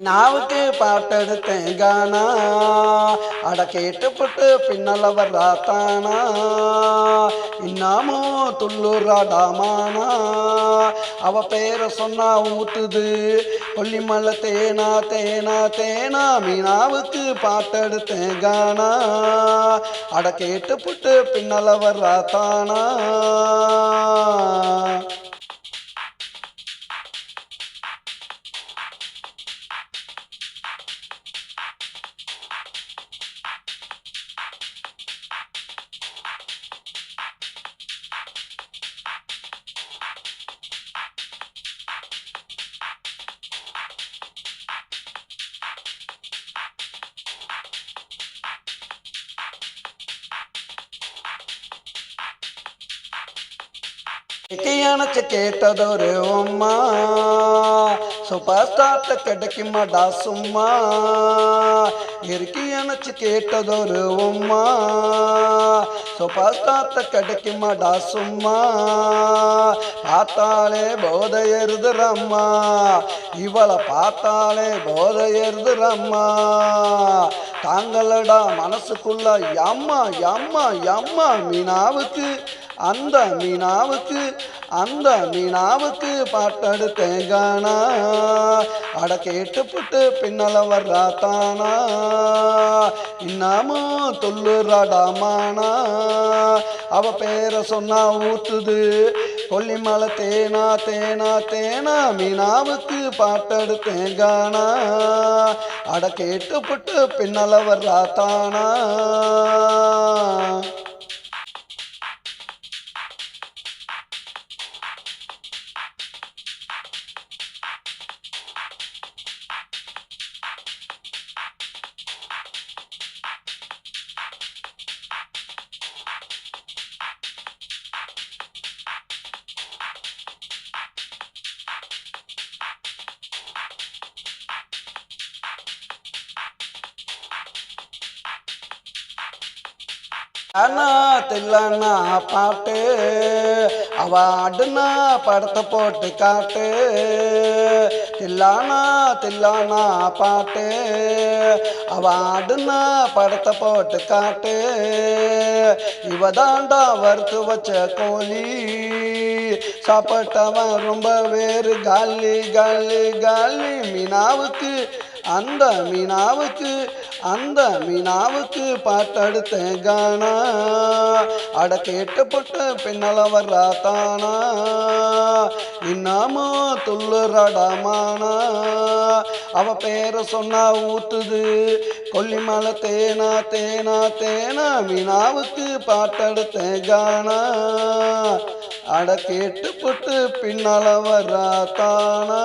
நாவுக்கு பாட்டெடுத்தேன் கானா. அட கேட்டு கேட்டுப்பட்டு பின்னல வர்றாத்தானா இன்னாமோ துள்ளுறாடாமானா அவ பேரை சொன்னா ஊத்துது. கொல்லிமலை தேனா தேனா தேனா. மீனாவுக்கு பாட்டெடுத்தேன் கானா. அட கேட்டுப்பட்டு பின்னல வர்றாத்தானா அணைச்சு கேட்டதொரு உம்மா சூப்பர் ஸ்டார்ட்ட கிடைக்குமாடா சும்மா. இறுக்கி அணைச்சு கேட்டதொரு உம்மா சூப்பர் ஸ்டார்ட்ட கிடைக்குமாடா சும்மா. பார்த்தாலே போதை எருதுறம்மா. இவளை பார்த்தாலே போதை எருதுறம்மா. தாங்களடா மனசுக்குள்ள யம்மா யம்மா யம்மா மீனாவுக்கு அந்த மீனாவுக்கு அந்த மீனாவுக்கு பாட்டாடு தேங்கானா அட கேட்டுப்புட்டு பின்னல வர்றா தானா. இன்னமும் தொல்லுறாடாமானா அவ பேரை சொன்னா ஊத்துது. கொல்லிமலை தேனா தேனா தேனா மீனாவுக்கு பாட்டெடுத்தேன் கானா. அட கேட்டுப்புட்டு பின்னல வர்றா தானா அண்ணா தில்லண்ணா பாட்டு அவ அடுனா படத்தை போட்டு காட்டு. தில்லானா தில்லானா பாட்டு அவ அடுனா படத்தை போட்டு காட்டு. இவ தாண்டா வறுத்து வச்ச கோழி சாப்பிட்டவன் ரொம்ப வேறு. காலி காலி காலி மீனாவுக்கு அந்த மீனாவுக்கு அந்த மீனாவுக்கு பாட்டடுத்த கானா அட கேட்டுப்பட்டு பின்னல வர்றா தானா இன்னமோ துள்ளுறாடாமானா அவ பேரை சொன்னா ஊத்துது. கொல்லிமலை தேனா தேனா தேனா. மீனாவுக்கு பாட்டடுத்த கானா அட கேட்டுப்பட்டு பின்னால வர்றா தானா